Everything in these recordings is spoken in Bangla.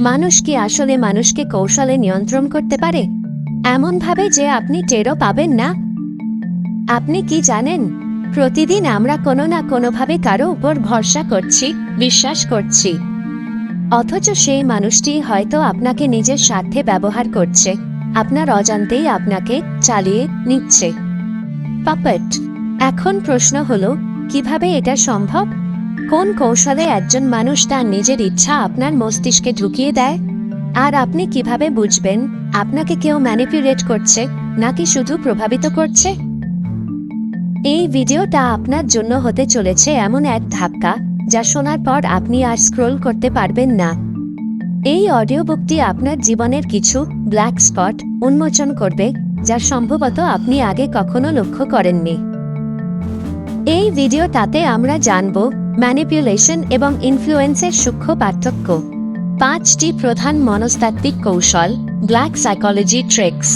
মানুষ কি আসলে মানুষকে কৌশলে নিয়ন্ত্রণ করতে পারে? এমনভাবে যে আপনি টেরও পাবেন না। আপনি কি জানেন? প্রতিদিন আমরা কোনো না কোনোভাবে কারও উপর ভরসা করছি, বিশ্বাস করছি। অথচ সেই মানুষটি হয়তো আপনাকে নিজের স্বার্থে ব্যবহার করছে, আপনার অজান্তেই আপনাকে চালিয়ে নিচ্ছে। পাপেট, এখন প্রশ্ন হলো, কীভাবে এটা সম্ভব? কোন কৌশলে একজন মানুষ তার নিজের ইচ্ছা আপনার মস্তিষ্কে ঢুকিয়ে দেয়? আর আপনি কীভাবে বুঝবেন আপনাকে কেউ ম্যানিপুলেট করছে, নাকি শুধু প্রভাবিত করছে? এই ভিডিওটা আপনার জন্য হতে চলেছে এমন এক ধাক্কা, যা শোনার পর আপনি আর স্ক্রোল করতে পারবেন না। এই অডিও বুকটি আপনার জীবনের কিছু ব্ল্যাক স্পট উন্মোচন করবে, যা সম্ভবত আপনি আগে কখনো লক্ষ্য করেননি। এই ভিডিওটাতে আমরা জানব ম্যানিপুলেশন এবং ইনফ্লুয়েন্সের সূক্ষ্ম পার্থক্য। পাঁচটি প্রধান মনস্তাত্ত্বিক কৌশল ব্ল্যাক সাইকোলজি ট্রিক্স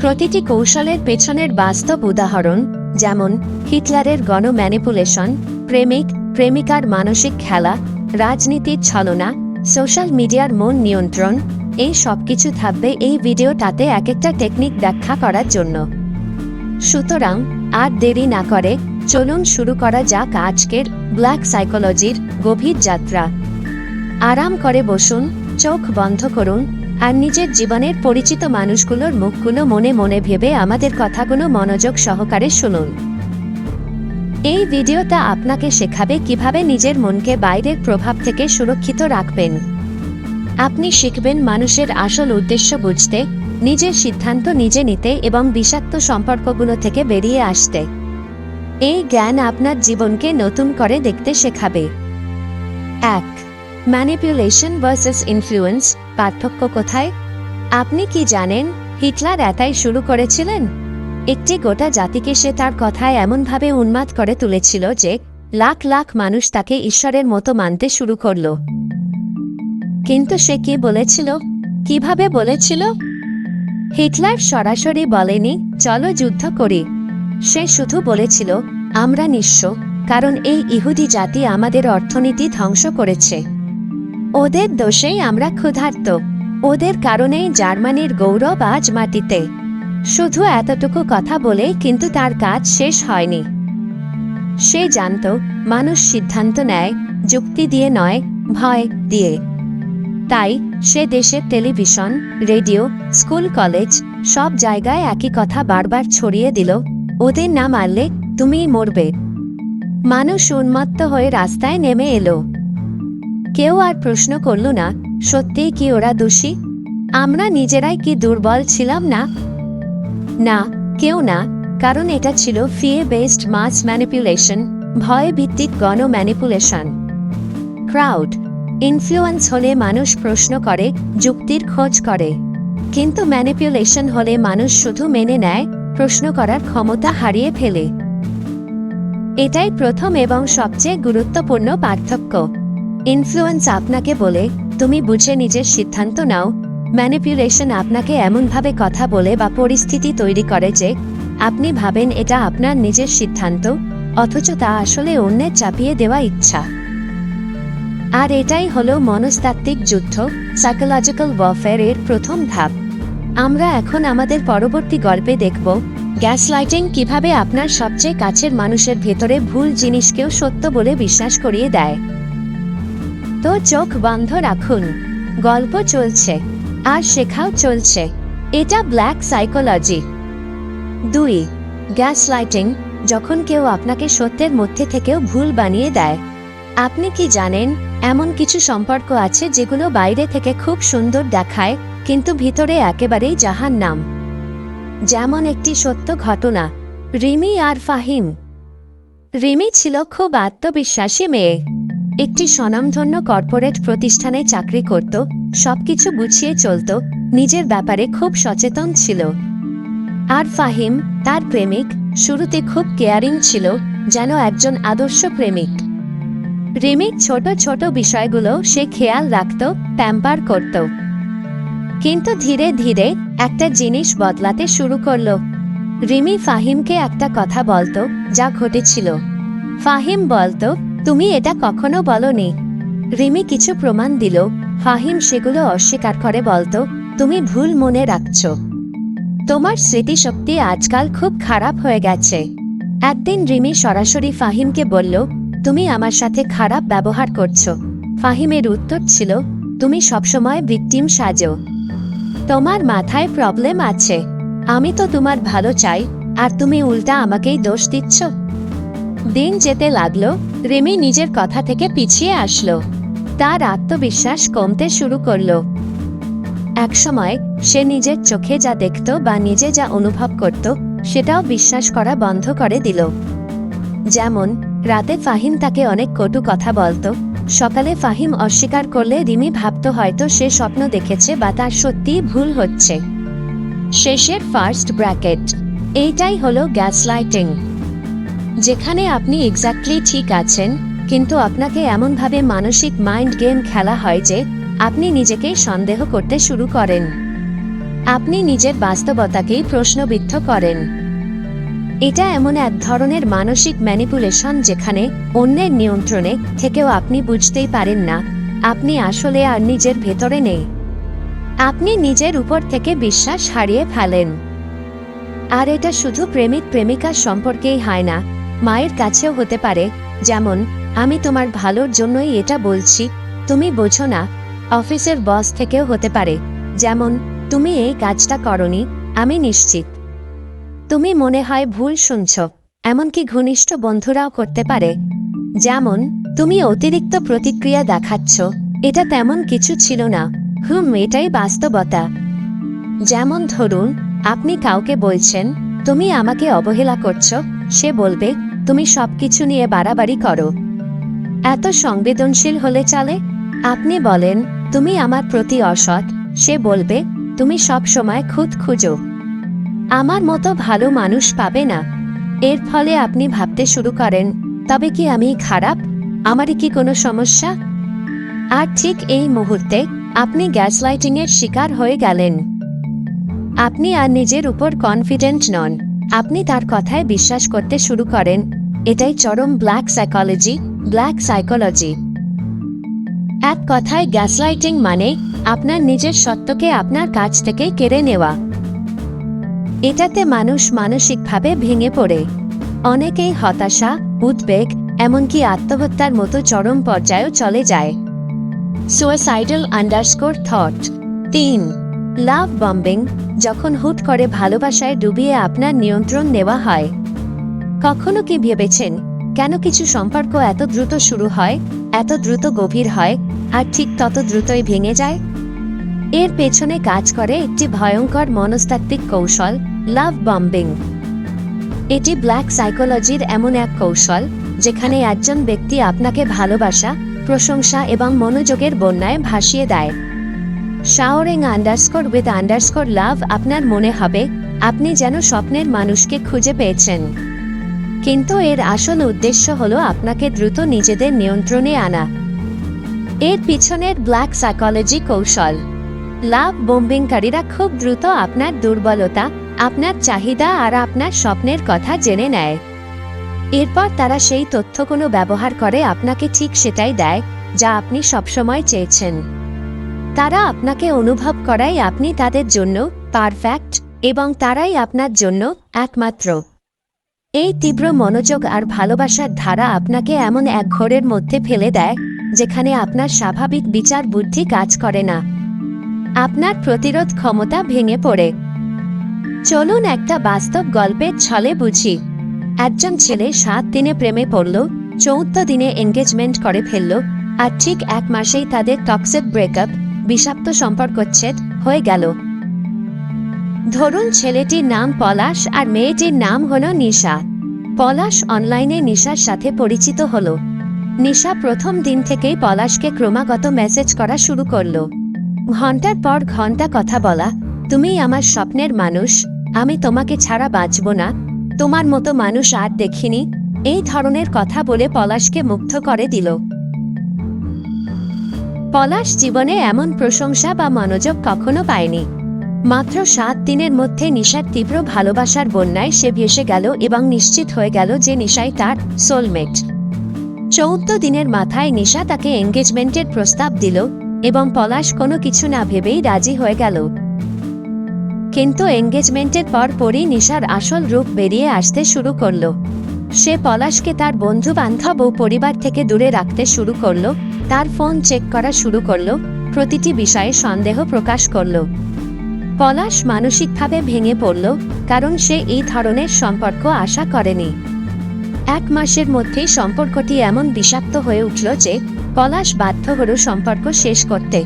প্রতিটি কৌশলের পেছনের বাস্তব উদাহরণ, যেমন হিটলারের গণ ম্যানিপুলেশন প্রেমিক, প্রেমিকার মানসিক খেলা, রাজনীতির ছলনা, সোশ্যাল মিডিয়ার মন নিয়ন্ত্রণ, এই সবকিছু থাকবে এই ভিডিওটাতে এক একটা টেকনিক ব্যাখ্যা করার জন্য। সুতরাং, আর দেরি না করে, চলুন শুরু করা যাক আজকের ব্ল্যাক সাইকোলজির গভীর যাত্রা। আরাম করে বসুন, চোখ বন্ধ করুন, আর নিজের জীবনের পরিচিত মানুষগুলোর মুখগুলো মনে মনে ভেবে আমাদের কথাগুলো মনোযোগ সহকারে শুনুন। এই ভিডিওটা আপনাকে শেখাবে কীভাবে নিজের মনকে বাইরের প্রভাব থেকে সুরক্ষিত রাখবেন। আপনি শিখবেন মানুষের আসল উদ্দেশ্য বুঝতে নিজের সিদ্ধান্ত নিজে নিতে এবং বিষাক্ত সম্পর্কগুলো থেকে বেরিয়ে আসতে। এই জ্ঞান আপনার জীবনকে নতুন করে দেখতে শেখাবে। এক ম্যানিপুলেশন ভার্সেস ইনফ্লুয়েন্স পার্থক্য কোথায়? আপনি কি জানেন হিটলার এটাই শুরু করেছিলেন? একটি গোটা জাতিকে সে তার কথায় এমনভাবে উন্মাদ করে তুলেছিল যে লাখ লাখ মানুষ তাকে ঈশ্বরের মতো মানতে শুরু করল। কিন্তু সে কি বলেছিল? কীভাবে বলেছিল? হিটলার সরাসরি বলেনি, চলো যুদ্ধ করি। সে শুধু বলেছিল, আমরা নিঃস্ব, কারণ এই ইহুদি জাতি আমাদের অর্থনীতি ধ্বংস করেছে। ওদের দোষেই আমরা ক্ষুধার্ত। ওদের কারণেই জার্মানির গৌরব আজ মাটিতে। শুধু এতটুকু কথা বলে কিন্তু তার কাজ শেষ হয়নি। সে জানত, মানুষ সিদ্ধান্ত নেয়, যুক্তি দিয়ে নয়, ভয় দিয়ে। তাই সে দেশের টেলিভিশন, রেডিও, স্কুল, কলেজ সব জায়গায় একই কথা বারবার ছড়িয়ে দিল, ওদের না মারলে তুমিই মরবে। মানুষ উন্মত্ত হয়ে রাস্তায় নেমে এলো। কেউ আর প্রশ্ন করল না, সত্যিই কি ওরা দোষী? আমরা নিজেরাই কি দুর্বল ছিলাম না? না, কেউ না, কারণ এটা ছিল ফিয়ে বেসড মাস ম্যানিপুলেশন ভয় ভিত্তিক গণ ম্যানিপুলেশন ক্রাউড ইনফ্লুয়েন্স হলে মানুষ প্রশ্ন করে, যুক্তির খোঁজ করে। কিন্তু ম্যানিপুলেশন হলে মানুষ শুধু মেনে নেয়, প্রশ্ন করার ক্ষমতা হারিয়ে ফেলে। এটাই প্রথম এবং সবচেয়ে গুরুত্বপূর্ণ পার্থক্য। ইনফ্লুয়েন্স আপনাকে বলে, তুমি বুঝে নিজের সিদ্ধান্ত নাও। ম্যানিপুলেশন আপনাকে এমনভাবে কথা বলে বা পরিস্থিতি তৈরি করে যে, আপনি ভাবেন এটা আপনার নিজের সিদ্ধান্ত, অথচ তা আসলে অন্যের চাপিয়ে দেওয়া ইচ্ছা। আর এটাই হলো মনস্তাত্ত্বিক যুদ্ধ সাইকোলজিক্যাল ওয়ারফেয়ার এর প্রথম ধাপ। আমরা এখন আমাদের পরবর্তী গল্পে দেখব গ্যাস লাইটিং কীভাবে আপনার সবচেয়ে কাছের মানুষের ভেতরে ভুল জিনিসকেও সত্য বলে বিশ্বাস করিয়ে দেয়। তো চোখ বন্ধ রাখুন। গল্প চলছে, আর শেখাও চলছে। এটা ব্ল্যাক সাইকোলজি দুই গ্যাস লাইটিং যখন কেউ আপনাকে সত্যের মধ্যে থেকেও ভুল বানিয়ে দেয়। আপনি কি জানেন এমন কিছু সম্পর্ক আছে যেগুলো বাইরে থেকে খুব সুন্দর দেখায়, কিন্তু ভিতরে একেবারেই জাহান নাম। যেমন একটি সত্য ঘটনা, রিমি আর ফাহিম। রিমি ছিল খুব আত্মবিশ্বাসী মেয়ে। একটি স্বনামধন্য কর্পোরেট প্রতিষ্ঠানে চাকরি করত, সবকিছু গুছিয়ে চলত, নিজের ব্যাপারে খুব সচেতন ছিল। আর ফাহিম, তার প্রেমিক, শুরুতে খুব কেয়ারিং ছিল, যেন একজন আদর্শ প্রেমিক। রিমিক ছোট ছোট বিষয়গুলো সে খেয়াল রাখত প্যাম্পার করত। কিন্তু ধীরে ধীরে একটা জিনিস বদলাতে শুরু করল। রিমি ফাহিমকে একটা কথা বলতো, যা ঘটেছিল। ফাহিম বলতো, তুমি এটা কখনো বলনি। রিমি কিছু প্রমাণ দিল। ফাহিম সেগুলো অস্বীকার করে বলতো, তুমি ভুল মনে রাখছ। তোমার স্মৃতিশক্তি আজকাল খুব খারাপ হয়ে গেছে। একদিন রিমি সরাসরি ফাহিমকে বলল তুমি আমার সাথে খারাপ ব্যবহার করছ। ফাহিমের উত্তর ছিল, তুমি সবসময় ভিকটিম সাজো। তোমার মাথায় প্রবলেম আছে। আমি তো তোমার ভালো চাই, আর তুমি উল্টা আমাকেই দোষ দিচ্ছ। দিন যেতে লাগল, রেমি নিজের কথা থেকে পিছিয়ে আসলো। তার আত্মবিশ্বাস কমতে শুরু করল। একসময় সে নিজের চোখে যা দেখত বা নিজে যা অনুভব করত, সেটাও বিশ্বাস করা বন্ধ করে দিল। যেমন রাতে ফাহিম তাকে অনেক কটু কথা বলতো। সকালে ফাহিম অস্বীকার করলে রিমি ভাবত হয়তো সে স্বপ্ন দেখেছে বা তার সত্যিই ভুল হচ্ছে। শেষের ফার্স্ট ব্র্যাকেট এইটাই হলো গ্যাস লাইটিং যেখানে আপনি এক্স্যাক্টলি ঠিক আছেন, কিন্তু আপনাকে এমনভাবে মানসিক মাইন্ড গেম খেলা হয় যে, আপনি নিজেকেই সন্দেহ করতে শুরু করেন। আপনি নিজের বাস্তবতাকেই প্রশ্নবিদ্ধ করেন। এটা এমন এক ধরনের মানসিক ম্যানিপুলেশন যেখানে অন্যের নিয়ন্ত্রণে থেকেও আপনি বুঝতেই পারেন না, আপনি আসলে আর নিজের ভেতরে নেই। আপনি নিজের উপর থেকে বিশ্বাস হারিয়ে ফেলেন। আর এটা শুধু প্রেমিক প্রেমিকার সম্পর্কেই হয় না, মায়ের কাছেও হতে পারে, যেমন, আমি তোমার ভালোর জন্যই এটা বলছি, তুমি বোঝো না। অফিসের বস থেকেও হতে পারে, যেমন, তুমি এই কাজটা করনি, আমি নিশ্চিত। তুমি মনে হয় ভুল শুনছ, এমনকি ঘনিষ্ঠ বন্ধুরাও করতে পারে। যেমন, তুমি অতিরিক্ত প্রতিক্রিয়া দেখাচ্ছ, এটা তেমন কিছু ছিল না। হুম, এটাই বাস্তবতা। যেমন ধরুন, আপনি কাউকে বলছেন, তুমি আমাকে অবহেলা করছ সে বলবে, তুমি সব কিছু নিয়ে বাড়াবাড়ি করো। এত সংবেদনশীল হলে চলে? আপনি বলেন, তুমি আমার প্রতি অসৎ সে বলবে, তুমি সব সময় খুদ খুঁজো আমার মতো ভালো মানুষ পাবে না। এর ফলে আপনি ভাবতে শুরু করেন, তবে কি আমি খারাপ? আমারই কি কোনো সমস্যা? আর ঠিক এই মুহূর্তে আপনি গ্যাসলাইটিংয়ের শিকার হয়ে গেলেন। আপনি আর নিজের উপর কনফিডেন্ট নন। আপনি তার কথায় বিশ্বাস করতে শুরু করেন। এটাই চরম ব্ল্যাক সাইকোলজি ব্ল্যাক সাইকোলজি এক কথায় গ্যাসলাইটিং মানে আপনার নিজের সত্যকে আপনার কাছ থেকে কেড়ে নেওয়া। এটাতে মানুষ মানসিকভাবে ভেঙে পড়ে। অনেকেই হতাশা, উদ্বেগ, এমনকি আত্মহত্যার মতো চরম পর্যায়েও চলে যায়। সুয়েসাইডাল আন্ডারস্কোর থট তিন লাভ বম্বিং যখন হুট করে ভালোবাসায় ডুবিয়ে আপনার নিয়ন্ত্রণ নেওয়া হয়। কখনো কি ভেবেছেন, কেন কিছু সম্পর্ক এত দ্রুত শুরু হয়, এত দ্রুত গভীর হয়, আর ঠিক তত দ্রুতই ভেঙে যায়? এর পেছনে কাজ করে একটি ভয়ঙ্কর মনস্তাত্ত্বিক কৌশল, লাভ বম্বিং। এটি ব্ল্যাক সাইকোলজির এমন এক কৌশল, যেখানে একজন ব্যক্তি আপনাকে ভালোবাসা, প্রশংসা এবং মনোযোগের বন্যায় ভাসিয়ে দেয়। Showering underscore with underscore love আপনার মনে হবে, আপনি যেন স্বপ্নের মানুষকে খুঁজে পেয়েছেন। কিন্তু এর আসল উদ্দেশ্য হল আপনাকে দ্রুত নিজেদের নিয়ন্ত্রণে আনা। এর পিছনের ব্ল্যাক সাইকোলজি কৌশল। লাভ বোম্বিংকারীরা খুব দ্রুত আপনার দুর্বলতা, আপনার চাহিদা আর আপনার স্বপ্নের কথা জেনে নেয়। এরপর তারা সেই তথ্য কোনো ব্যবহার করে আপনাকে ঠিক সেটাই দেয়, যা আপনি সবসময় চেয়েছেন। তারা আপনাকে অনুভব করায় আপনি তাদের জন্য পারফেক্ট এবং তারাই আপনার জন্য একমাত্র। এই তীব্র মনোযোগ আর ভালোবাসার ধারা আপনাকে এমন এক ঘোরের মধ্যে ফেলে দেয়, যেখানে আপনার স্বাভাবিক বিচার বুদ্ধি কাজ করে না। আপনার প্রতিরোধ ক্ষমতা ভেঙে পড়ে। চলুন একটা বাস্তব গল্পের ছলে বুঝি। একজন ছেলে সাত দিনে প্রেমে পড়ল, চৌদ্দ দিনে এঙ্গেজমেন্ট করে ফেলল, আর ঠিক এক মাসেই তাদের টক্সিক ব্রেকআপ বিষাক্ত সম্পর্কচ্ছেদ হয়ে গেল। ধরুন ছেলেটির নাম পলাশ আর মেয়েটির নাম হল নিশা। পলাশ অনলাইনে নিশার সাথে পরিচিত হল। নিশা প্রথম দিন থেকেই পলাশকে ক্রমাগত মেসেজ করা শুরু করল। ঘণ্টার পর ঘণ্টা কথা বলা তুমি আমার স্বপ্নের মানুষ, আমি তোমাকে ছাড়া বাঁচব না, তোমার মতো মানুষ আর দেখিনি। এই ধরনের কথা বলে পলাশকে মুগ্ধ করে দিল। পলাশ জীবনে এমন প্রশংসা বা মনোযোগ কখনো পায়নি। মাত্র সাত দিনের মধ্যে নিশার তীব্র ভালোবাসার বন্যায় সে ভেসে গেল এবং নিশ্চিত হয়ে গেল যে নিশাই তার সোলমেট চৌদ্দ দিনের মাথায় নিশা তাকে এঙ্গেজমেন্টের প্রস্তাব দিল। এবং পলাশ কোনো কিছু না ভেবেই রাজি হয়ে গেল। কিন্তু এঙ্গেজমেন্টের পর পরই নিশার আসল রূপ বেরিয়ে আসতে শুরু করল। সে পলাশকে তার বন্ধু বান্ধব ও পরিবার থেকে দূরে রাখতে শুরু করল, তার ফোন চেক করা শুরু করল, প্রতিটি বিষয়ে সন্দেহ প্রকাশ করল। পলাশ মানসিকভাবে ভেঙে পড়ল, কারণ সে এই ধরনের সম্পর্ক আশা করেনি। এক মাসের মধ্যেই সম্পর্কটি এমন বিষাক্ত হয়ে উঠল যে পলাশ বাধ্য হল সম্পর্ক শেষ করতে।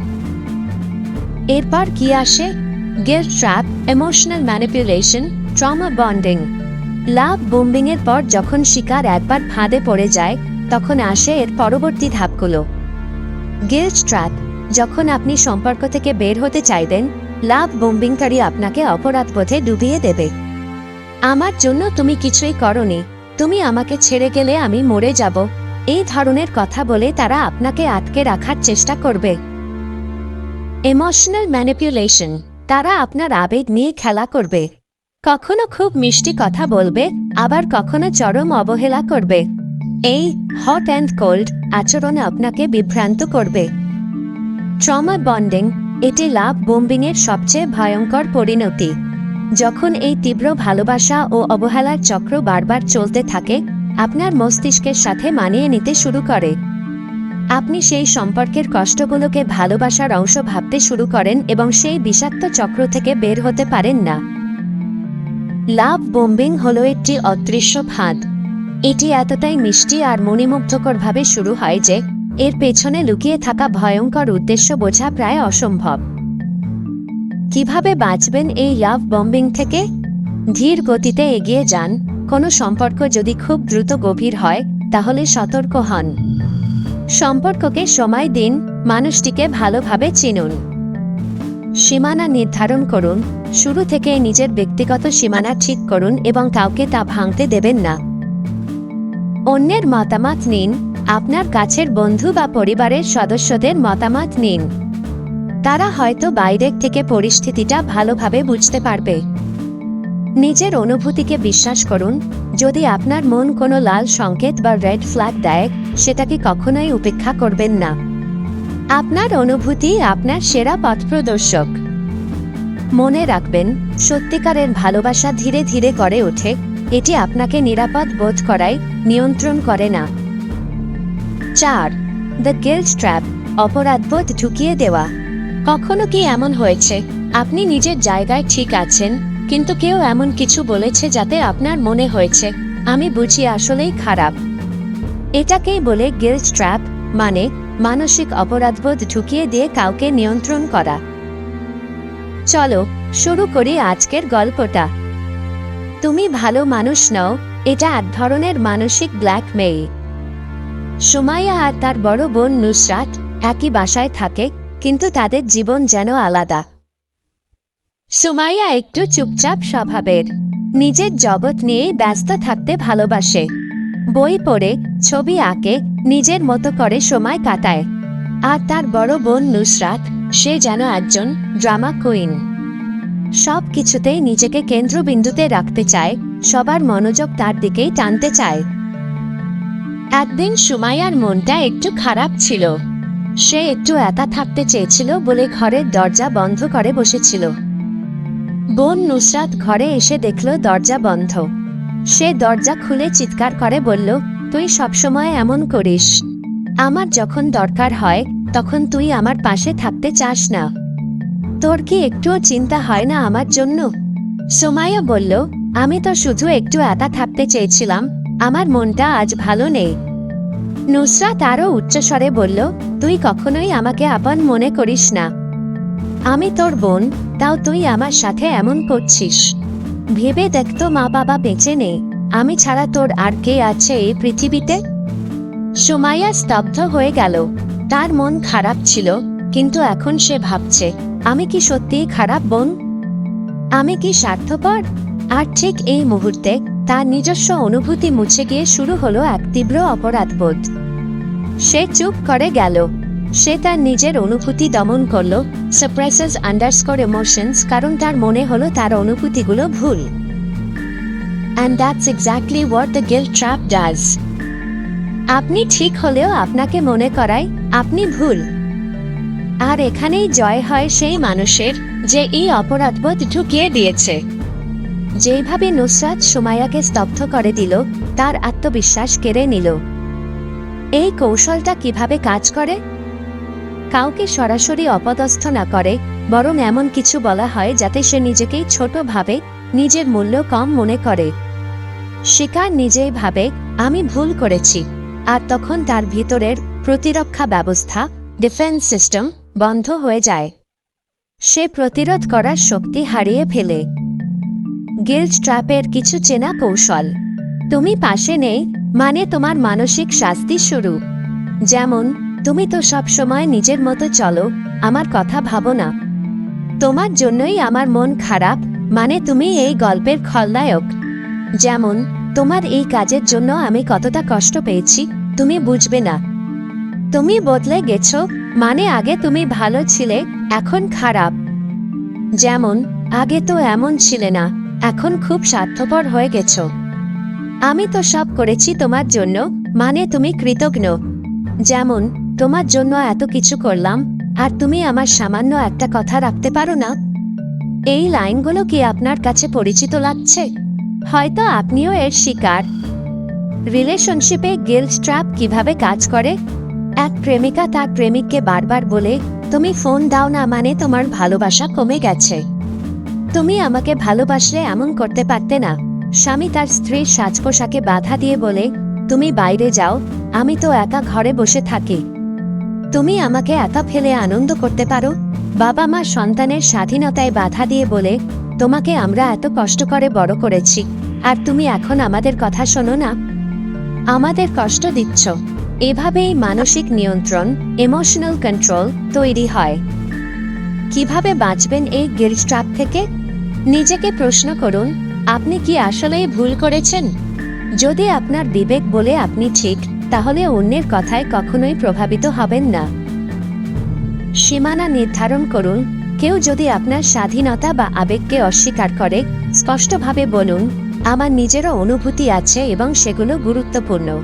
এরপর কি আসে? Guilt trap emotional manipulation trauma bonding love bombing এর পর যখন শিকার একবার ফাঁদে পড়ে যায়, তখন আসে এর পরবর্তী ধাপগুলো। গিল্ট ট্র্যাপ যখন আপনি সম্পর্ক থেকে বের হতে চাইবেন, লাভ বোম্বিংকারী আপনাকে অপরাধ পথে ডুবিয়ে দেবে। আমার জন্য তুমি কিছুই করনি, তুমি আমাকে ছেড়ে গেলে আমি মরে যাব। এই ধরনের কথা বলে তারা আপনাকে আটকে রাখার চেষ্টা করবে। ইমোশনাল ম্যানিপুলেশন তারা আপনার আবেগ নিয়ে খেলা করবে। কখনো খুব মিষ্টি কথা বলবে, আবার কখনো চরম অবহেলা করবে। এই হট অ্যান্ড কোল্ড আচরণ আপনাকে বিভ্রান্ত করবে। ট্রমা বন্ডিং এটি লাভ বোম্বিংয়ের সবচেয়ে ভয়ঙ্কর পরিণতি। যখন এই তীব্র ভালোবাসা ও অবহেলার চক্র বারবার চলতে থাকে আপনার মস্তিষ্কের সাথে মানিয়ে নিতে শুরু করে। আপনি সেই সম্পর্কের কষ্টগুলোকে ভালোবাসার অংশ ভাবতে শুরু করেন এবং সেই বিষাক্ত চক্র থেকে বের হতে পারেন না। লাভ বোম্বিং হল একটি অদৃশ্য ফাঁদ। এটি এতটাই মিষ্টি আর মণিমুগ্ধকরভাবে শুরু হয় যে, এর পেছনে লুকিয়ে থাকা ভয়ঙ্কর উদ্দেশ্য বোঝা প্রায় অসম্ভব। কীভাবে বাঁচবেন এই লাভ বম্বিং থেকে? ধীর গতিতে এগিয়ে যান। কোনো সম্পর্ক যদি খুব দ্রুত গভীর হয়, তাহলে সতর্ক হন। সম্পর্ককে সময় দিন, মানুষটিকে ভালোভাবে চিনুন। সীমানা নির্ধারণ করুন, শুরু থেকে নিজের ব্যক্তিগত সীমানা ঠিক করুন এবং কাউকে তা ভাঙতে দেবেন না। অন্যের মতামত নিন, আপনার কাছের বন্ধু বা পরিবারের সদস্যদের মতামত নিন। তারা হয়তো বাইরের থেকে পরিস্থিতিটা ভালোভাবে বুঝতে পারবে। নিজের অনুভূতিকে বিশ্বাস করুন। যদি আপনার মন কোনো লাল সংকেত বা রেড ফ্ল্যাগ দেয়, সেটাকে কখনোই উপেক্ষা করবেন না। আপনার অনুভূতি আপনার সেরা পথ প্রদর্শক। মনে রাখবেন, সত্যিকারের ভালোবাসা ধীরে ধীরে গড়ে ওঠে, এটি আপনাকে নিরাপদ বোধ করায়, নিয়ন্ত্রণ করে না। চার দ্য গিল্ট ট্র্যাপ অপরাধবোধ ঢুকিয়ে দেওয়া। কখনো কি এমন হয়েছে? আপনি নিজের জায়গায় ঠিক আছেন কিন্তু কেউ এমন কিছু বলেছে যাতে আপনার মনে হয়েছে, আমি বুঝি আসলেই খারাপ। এটাকেই বলে গিল্ট ট্র্যাপ মানে মানসিক অপরাধবোধ ঢুকিয়ে দিয়ে কাউকে নিয়ন্ত্রণ করা। চলো, শুরু করি আজকের গল্পটা। তুমি ভালো মানুষ নও, এটা এক ধরনের মানসিক ব্ল্যাক ব্ল্যাকমেইল সুমাইয়া আর তার বড় বোন নুসরাত একই বাসায় থাকে, কিন্তু তাদের জীবন যেন আলাদা। সুমাইয়া একটু চুপচাপ স্বভাবের। নিজের জগৎ নিয়েই ব্যস্ত থাকতে ভালোবাসে। বই পড়ে, ছবি আঁকে, নিজের মতো করে সময় কাটায়। আর তার বড় বোন নুসরাত, সে যেন একজন ড্রামা কুইন। সব কিছুতেই নিজেকে কেন্দ্রবিন্দুতে রাখতে চায়, সবার মনোযোগ তার দিকেই টানতে চায়। একদিন সুমাইয়ার মনটা একটু খারাপ ছিল। সে একটু একা থাকতে চেয়েছিল বলে ঘরের দরজা বন্ধ করে বসেছিল। বোন নুসরাত ঘরে এসে দেখল দরজা বন্ধ। সে দরজা খুলে চিৎকার করে, বলল, তুই সবসময় এমন করিস। আমার যখন দরকার হয়, তখন তুই আমার পাশে থাকতে চাস না। তোর কি একটুও চিন্তা হয় না আমার জন্য? সোমাইয়া বলল, আমি তো শুধু একটু একা থাকতে চেয়েছিলাম। আমার মনটা আজ ভালো নেই। নুসরাত আরও উচ্চস্বরে বলল, তুই কখনোই আমাকে আপন মনে করিস না। আমি তোর বোন, তাও তুই আমার সাথে এমন করছিস। ভেবে দেখতো মা বাবা বেঁচে নেই, আমি ছাড়া তোর আর কে আছে এই পৃথিবীতে? সুমাইয়া স্তব্ধ হয়ে গেল। তার মন খারাপ ছিল, কিন্তু এখন সে ভাবছে, আমি কি সত্যিই খারাপ বোন? আমি কি স্বার্থপর? আর ঠিক এই মুহূর্তে তার নিজস্ব অনুভূতি মুছে গিয়ে শুরু হলো এক তীব্র অপরাধবোধ। সে চুপ করে গেল। সে তার নিজের অনুভূতি দমন করল সাপ্রেসেস আন্ডারস্কোর ইমোশনস কারণ তার মনে হলো তার অনুভূতিগুলো ভুল। And that's exactly what the guilt trap does আপনি ঠিক হলেও আপনাকে মনে করায়, আপনি ভুল। আর এখানেই জয় হয় সেই মানুষের, যে এই অপরাধবোধ ঢুকিয়ে দিয়েছে। যেভাবে নুসরাত সুমাইয়াকে স্তব্ধ করে দিল, তার আত্মবিশ্বাস কেড়ে নিল। এই কৌশলটা কীভাবে কাজ করে? কাউকে সরাসরি অপদস্থ না করে, বরং এমন কিছু বলা হয় যাতে সে নিজেকেই ছোট ভাবে, নিজের মূল্য কম মনে করে। শিকার নিজেই ভাবে, আমি ভুল করেছি। আর তখন তার ভিতরের প্রতিরক্ষা ব্যবস্থা, ডিফেন্স সিস্টেম, বন্ধ হয়ে যায়। সে প্রতিরোধ করার শক্তি হারিয়ে ফেলে। গিল্ড ট্র্যাপের কিছু চেনা কৌশল। তুমি পাশে নেই মানে তোমার মানসিক শাস্তি শুরু। যেমন তুমি তো সব সময় নিজের মতো চলো, আমার কথা ভাবো না। তোমার জন্যই আমার মন খারাপ মানে তুমি এই গল্পের খলনায়ক। যেমন, তোমার এই কাজের জন্য আমি কতটা কষ্ট পেয়েছি, তুমি বুঝবে না। তুমি বদলে গেছ মানে আগে তুমি ভালো ছিলে, এখন খারাপ। যেমন, আগে তো এমন ছিলে না, এখন খুব স্বার্থপর হয়ে গেছ। আমি তো সব করেছি তোমার জন্য মানে তুমি কৃতজ্ঞ। যেমন, তোমার জন্য এত কিছু করলাম, আর তুমি আমার সামান্য একটা কথা রাখতে পারো না? এই লাইনগুলো কি আপনার কাছে পরিচিত লাগছে? হয়তো আপনিও এর শিকার। রিলেশনশিপে গিল্ড ট্র্যাপ কীভাবে কাজ করে? এক প্রেমিকা তার প্রেমিককে বারবার বলে, তুমি ফোন দাও না মানে তোমার ভালোবাসা কমে গেছে। তুমি আমাকে ভালোবাসলে এমন করতে পারতে না। স্বামী তার স্ত্রীর সাজ পোশাকে বাধা দিয়ে বলে তুমি বাইরে যাও, আমি তো একা ঘরে বসে থাকি। তুমি আমাকে একা ফেলে আনন্দ করতে পারো? বাবা মা সন্তানের স্বাধীনতায় বাধা দিয়ে বলে, তোমাকে আমরা এত কষ্ট করে বড় করেছি, আর তুমি এখন আমাদের কথা শোনো না। আমাদের কষ্ট দিচ্ছ। এভাবেই মানসিক নিয়ন্ত্রণ ইমোশনাল কন্ট্রোল তৈরি হয়। কীভাবে বাঁচবেন এই গিল্ড ট্র্যাপ থেকে? নিজেকে প্রশ্ন করুন, আপনি কি আসলেই ভুল করেছেন? যদি আপনার বিবেক বলে আপনি ঠিক, তাহলে অন্যের কথায় কখনোই প্রভাবিত হবেন না। সীমানা নির্ধারণ করুন, কেউ যদি আপনার স্বাধীনতা বা আবেগকে অস্বীকার করে, স্পষ্টভাবে বলুন, আমার নিজেরও অনুভূতি আছে এবং সেগুলো গুরুত্বপূর্ণ।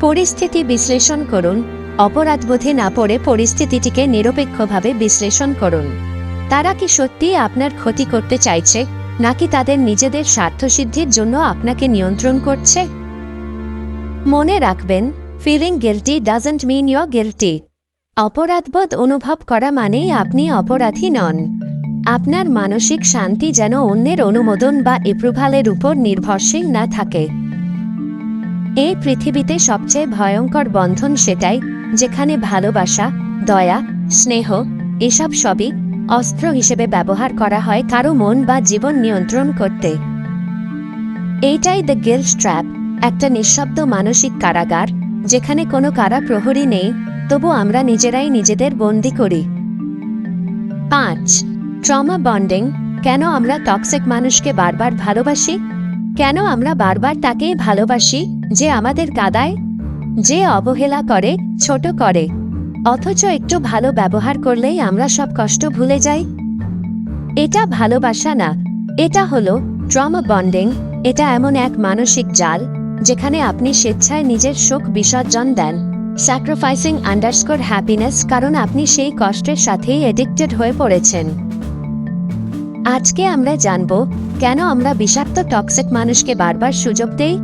পরিস্থিতি বিশ্লেষণ করুন, অপরাধবোধে না পড়ে পরিস্থিতিটিকে নিরপেক্ষভাবে বিশ্লেষণ করুন। তারা কি সত্যিই আপনার ক্ষতি করতে চাইছে? নাকি তাদের নিজেদের স্বার্থসিদ্ধির জন্য আপনাকে নিয়ন্ত্রণ করছে? মনে রাখবেন ফিলিং গিলটি ডাজন্ট মিন ইয় গিলটি অপরাধবোধ অনুভব করা মানেই আপনি অপরাধী নন। আপনার মানসিক শান্তি যেন অন্যের অনুমোদন বা এপ্রুভালের উপর নির্ভরশীল না থাকে। এই পৃথিবীতে সবচেয়ে ভয়ঙ্কর বন্ধন সেটাই, যেখানে ভালোবাসা, দয়া, স্নেহ, এসব সবই অস্ত্র হিসেবে ব্যবহার করা হয় কারও মন বা জীবন নিয়ন্ত্রণ করতে। এইটাই দ্য গিল্ড ট্র্যাপ একটা নিঃশব্দ মানসিক কারাগার, যেখানে কোনো কারা প্রহরী নেই, তবু আমরা নিজেরাই নিজেদের বন্দি করি। পাঁচ ট্রমা বন্ডিং কেন আমরা টক্সিক মানুষকে বারবার ভালোবাসি? কেন আমরা বারবার তাকেই ভালোবাসি, যে আমাদের কাদায়, যে অবহেলা করে, ছোট করে? অথচ একটু ভালো ব্যবহার করলেই আমরা সব কষ্ট ভুলে যাই। এটা ভালোবাসা না, এটা হলো ট্রমা বন্ডিং এটা এমন এক মানসিক জাল, যেখানে আপনি স্বেচ্ছায় নিজের শোক বিসর্জন দেন। স্যাক্রিফাইসিং আন্ডারস্কোর হ্যাপিনেস কারণ আপনি সেই কষ্টের সাথেই এডিক্টেড হয়ে পড়েছেন। আজকে আমরা জানব, কেন আমরা বিষাক্ত টক্সিক মানুষকে বারবার সুযোগ দেই?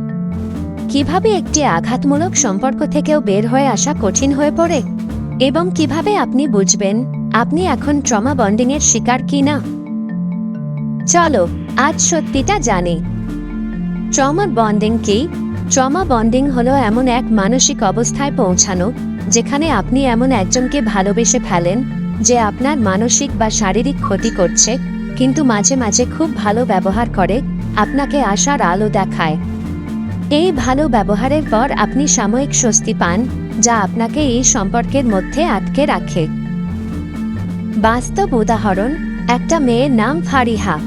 কীভাবে একটি আঘাতমূলক সম্পর্ক থেকেও বের হয়ে আসা কঠিন হয়ে পড়ে? এবং কীভাবে আপনি বুঝবেন, আপনি এখন ট্রমা বন্ডিংয়ের শিকার কি না চলো, আজ সত্যিটা জানি। ট্রমা বন্ডিং কি? ট্রমা বন্ডিং হলো এমন এক মানসিক অবস্থায় পৌঁছানো, যেখানে আপনি এমন একজনকে ভালোবেসে ফেলেন, যে আপনার মানসিক বা শারীরিক ক্ষতি করছে, কিন্তু মাঝে মাঝে খুব ভালো ব্যবহার করে, আপনাকে আশার আলো দেখায়। এই ভালো ব্যবহারের পর আপনি সাময়িক স্বস্তি পান যা আপনাকে এই সম্পর্কের মধ্যে আটকে রাখে। বাস্তব উদাহরণ, একটা মেয়ের নাম ফারিহা।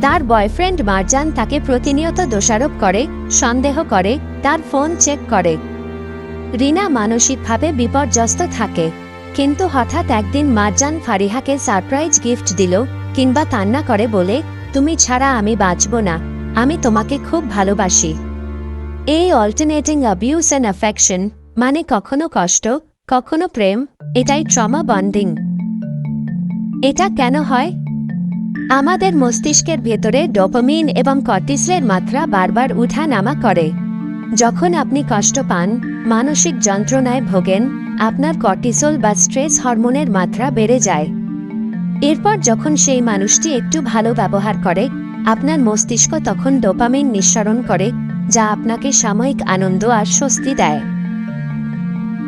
তার বয়ফ্রেন্ড মারজান তাকে প্রতিনিয়ত দোষারোপ করে, সন্দেহ করে, তার ফোন চেক করে। রিনা মানসিকভাবে বিপর্যস্ত থাকে। কিন্তু হঠাৎ একদিন মারজান ফারিহাকে সারপ্রাইজ গিফট দিল, কিংবা কান্না করে বলে, তুমি ছাড়া আমি বাঁচব না, আমি তোমাকে খুব ভালোবাসি। এই অল্টারনেটিং অ্যাবিউস অ্যান্ড অ্যাফেকশন মানে কখনো কষ্ট, কখনো প্রেম, এটাই ট্রমা বন্ডিং। এটা কেন হয়? আমাদের মস্তিষ্কের ভেতরে ডোপামিন এবং কর্টিসলের মাত্রা বারবার উঠানামা করে। যখন আপনি কষ্ট পান, মানসিক যন্ত্রণায় ভোগেন, আপনার কর্টিসল বা স্ট্রেস হরমোনের মাত্রা বেড়ে যায়। এরপর যখন সেই মানুষটি একটু ভালো ব্যবহার করে, আপনার মস্তিষ্ক তখন ডোপামিন নিঃসরণ করে, যা আপনাকে সাময়িক আনন্দ আর স্বস্তি দেয়।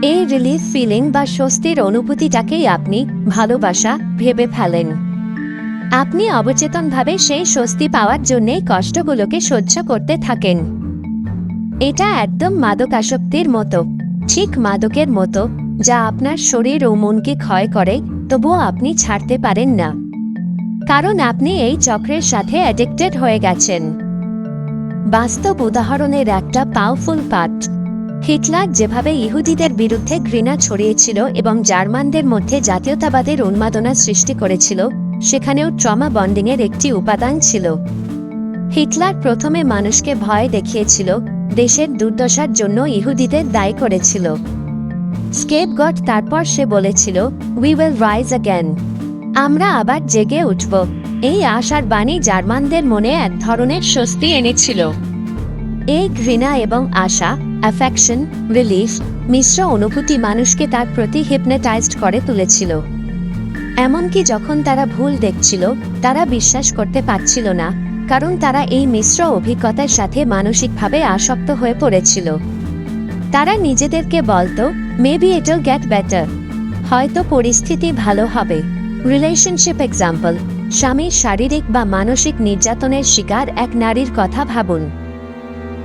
এই রিলিফ ফিলিং বা স্বস্তির অনুভূতিটাকেই আপনি ভালোবাসা ভেবে ফেলেন। আপনি অবচেতনভাবে সেই স্বস্তি পাওয়ার জন্যেই কষ্টগুলোকে সহ্য করতে থাকেন। এটা একদম মাদকাসক্তির মতো, ঠিক মাদকের মতো, যা আপনার শরীর ও মনকে ক্ষয় করে, তবুও আপনি ছাড়তে পারেন না। কারণ আপনি এই চক্রের সাথে অ্যাডিক্টেড হয়ে গেছেন। বাস্তব উদাহরণের একটা পাওয়ারফুল পাঠ হিটলার যেভাবে ইহুদিদের বিরুদ্ধে ঘৃণা ছড়িয়েছিল এবং জার্মানদের মধ্যে জাতীয়তাবাদের উন্মাদনা সৃষ্টি করেছিল, সেখানেও ট্রমা বন্ডিংয়ের একটি উপাদান ছিল। হিটলার প্রথমে মানুষকে ভয় দেখিয়েছিল, দেশের দুর্দশার জন্য ইহুদিদের দায়ী করেছিল। স্কেপ গড তারপর সে বলেছিল উই উইল রাইজ অ্যাগেন আমরা আবার জেগে উঠব। এই আশার বাণী জার্মানদের মনে এক ধরনের স্বস্তি এনেছিল। এই ঘৃণা এবং আশা অ্যাফেকশন রিলিফ মিশ্র অনুভূতি মানুষকে তার প্রতি হিপনেটাইজড করে তুলেছিল। এমনকি যখন তারা ভুল দেখছিল, তারা বিশ্বাস করতে পারছিল না, কারণ তারা এই মিশ্র অভিজ্ঞতার সাথে মানসিকভাবে আসক্ত হয়ে পড়েছিল। তারা নিজেদেরকে বলতো মেবি ইটল গেট বেটার হয়তো পরিস্থিতি ভালো হবে। রিলেশনশিপ এক্সাম্পল স্বামীর শারীরিক বা মানসিক নির্যাতনের শিকার এক নারীর কথা ভাবুন।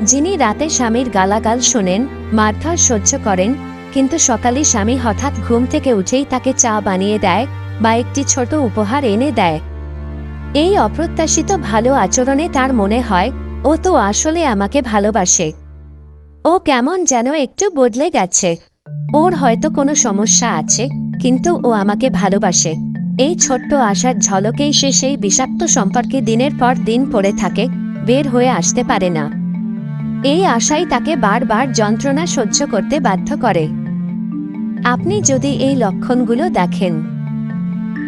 যিনি রাতে স্বামীর গালাগাল শোনেন, মারধর সহ্য করেন, কিন্তু সকালে স্বামী হঠাৎ ঘুম থেকে উঠেই তাকে চা বানিয়ে দেয় বা একটি ছোট উপহার এনে দেয়। এই অপ্রত্যাশিত ভালো আচরণে তার মনে হয়, ও তো আসলে আমাকে ভালোবাসে। ও কেমন যেন একটু বদলে গেছে। ওর হয়তো কোনো সমস্যা আছে, কিন্তু ও আমাকে ভালোবাসে। এই ছোট্ট আশার ঝলকেই সে সেই বিষাক্ত সম্পর্কে দিনের পর দিন পড়ে থাকে, বের হয়ে আসতে পারে না। এই আশাই তাকে বারবার যন্ত্রণা সহ্য করতে বাধ্য করে। আপনি যদি এই লক্ষণগুলো দেখেন,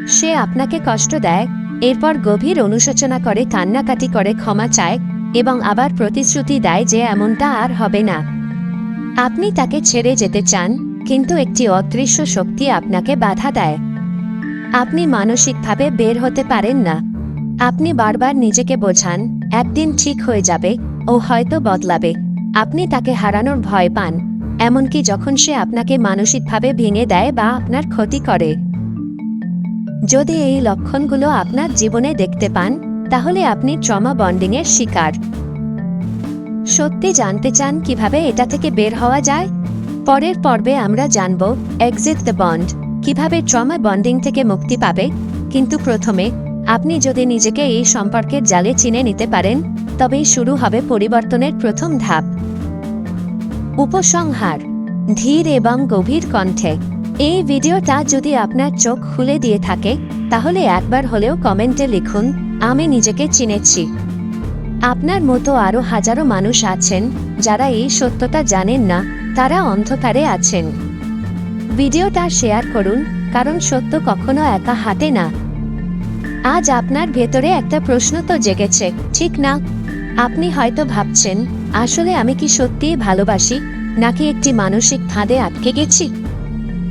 সে আপনাকে কষ্ট দেয়, এরপর গভীর অনুশোচনা করে, কান্নাকাটি করে, ক্ষমা চায় এবং আবার প্রতিশ্রুতি দেয় যে এমনটা আর হবে না। আপনি তাকে ছেড়ে যেতে চান, কিন্তু একটি অদৃশ্য শক্তি আপনাকে বাধা দেয়। আপনি মানসিকভাবে বের হতে পারেন না। আপনি বারবার নিজেকে বোঝান, একদিন ঠিক হয়ে যাবে ও হয়তো বদলাবে। আপনি তাকে হারানোর ভয় পান, এমনকি যখন সে আপনাকে মানসিকভাবে ভেঙে দেয় বা আপনার ক্ষতি করে। যদি এই লক্ষণগুলো আপনার জীবনে দেখতে পান, তাহলে আপনি ট্রমা বন্ডিংয়ের শিকার। সত্যি জানতে চান কীভাবে এটা থেকে বের হওয়া যায়? পরের পর্বে আমরা জানব এক্সিট দ্য বন্ড কীভাবে ট্রমা বন্ডিং থেকে মুক্তি পাবে, কিন্তু প্রথমে আপনি যদি নিজেকে এই সম্পর্কের জালে চিনে নিতে পারেন, তবেই শুরু হবে পরিবর্তনের প্রথম ধাপ। উপসংহার। ধীর এবং গভীর কণ্ঠে। এই ভিডিওটা যদি আপনার চোখ খুলে দিয়ে থাকে, তাহলে একবার হলেও কমেন্টে লিখুন, আমি নিজেকে চিনেছি। আপনার মতো আরও হাজারো মানুষ আছেন, যারা এই সত্যতা জানেন না, তারা অন্ধকারে আছেন। ভিডিওটা শেয়ার করুন, কারণ সত্য কখনো একা হাতে না। আজ আপনার ভেতরে একটা প্রশ্ন তো জেগেছে, ঠিক না? আপনি হয়তো ভাবছেন, আসলে আমি কি সত্যিই ভালোবাসি, নাকি একটি মানসিক ফাঁদে আটকে গেছি?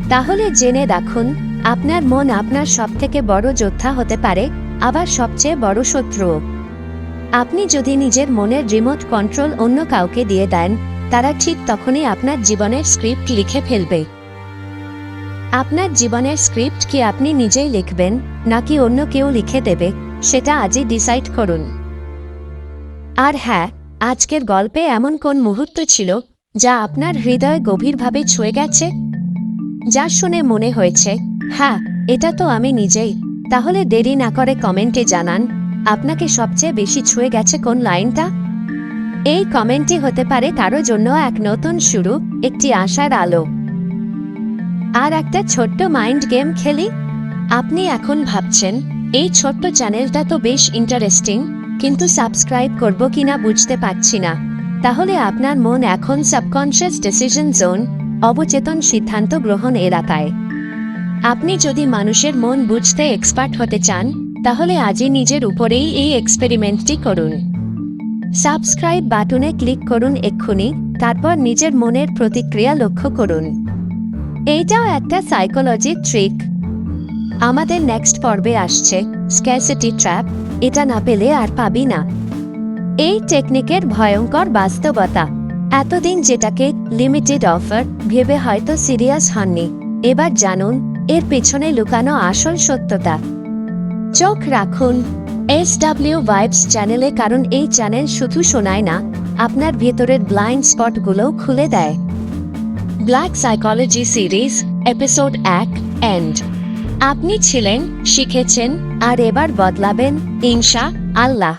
তাহলে জেনে দেখুন, আপনার মন আপনার সবথেকে বড় যোদ্ধা হতে পারে, আবার সবচেয়ে বড় শত্রু আপনি যদি নিজের মনের রিমোট কন্ট্রোল অন্য কাউকে দিয়ে দেন, তারা ঠিক তখনই আপনার জীবনের স্ক্রিপ্ট লিখে ফেলবে। আপনার জীবনের স্ক্রিপ্ট কি আপনি নিজেই লিখবেন, নাকি অন্য কেউ লিখে দেবে, সেটা আজই ডিসাইড করুন। আর হ্যাঁ আজকের গল্পে এমন কোন মুহূর্ত ছিল, যা আপনার হৃদয় গভীরভাবে ছুঁয়ে গেছে? যা শুনে মনে হয়েছে হ্যাঁ এটা তো আমি নিজেই, তাহলে দেরি না করে কমেন্টে জানান, আপনাকে সবচেয়ে বেশি ছুঁয়ে গেছে কোন লাইনটা? এই কমেন্টটি হতে পারে কারও জন্য এক নতুন শুরু, একটি আশার আলো। আর একটা ছোট্ট মাইন্ড গেম খেলি? আপনি এখন ভাবছেন, এই ছোট্ট চ্যানেলটা তো বেশ ইন্টারেস্টিং কিন্তু সাবস্ক্রাইব করব কিনা বুঝতে পারছি না। তাহলে আপনার মন এখন সাবকনশিয়াস ডিসিশন জোন অবচেতন সিদ্ধান্ত গ্রহণ এলাকায়। আপনি যদি মানুষের মন বুঝতে এক্সপার্ট হতে চান, তাহলে আজই নিজের উপরেই এই এক্সপেরিমেন্টটি করুন। সাবস্ক্রাইব বাটনে ক্লিক করুন এক্ষুনি, তারপর নিজের মনের প্রতিক্রিয়া লক্ষ্য করুন। এইটাও একটা সাইকোলজি ট্রিক আমাদের নেক্সট পর্বে আসছে স্ক্যাসিটি ট্র্যাপ এটা না পেলে আর পাবি না। এই টেকনিকের ভয়ঙ্কর বাস্তবতা। এতদিন যেটাকে লিমিটেড অফার ভেবে হয়তো সিরিয়াস হননি। এবার জানুন, এর পেছনে লুকানো আসল সত্যতা। চোখ রাখুন। এস ডাব্লিউ ভাইবস চ্যানেলে কারণ এই চ্যানেল শুধু শোনায় না, আপনার ভেতরের ব্লাইন্ড স্পটগুলোও খুলে দেয়। ব্ল্যাক সাইকোলজি সিরিজ এপিসোড এক এন্ড আপনি ছিলেন শিখেছেন আর এবার বদলাবেন ইনশা আল্লাহ।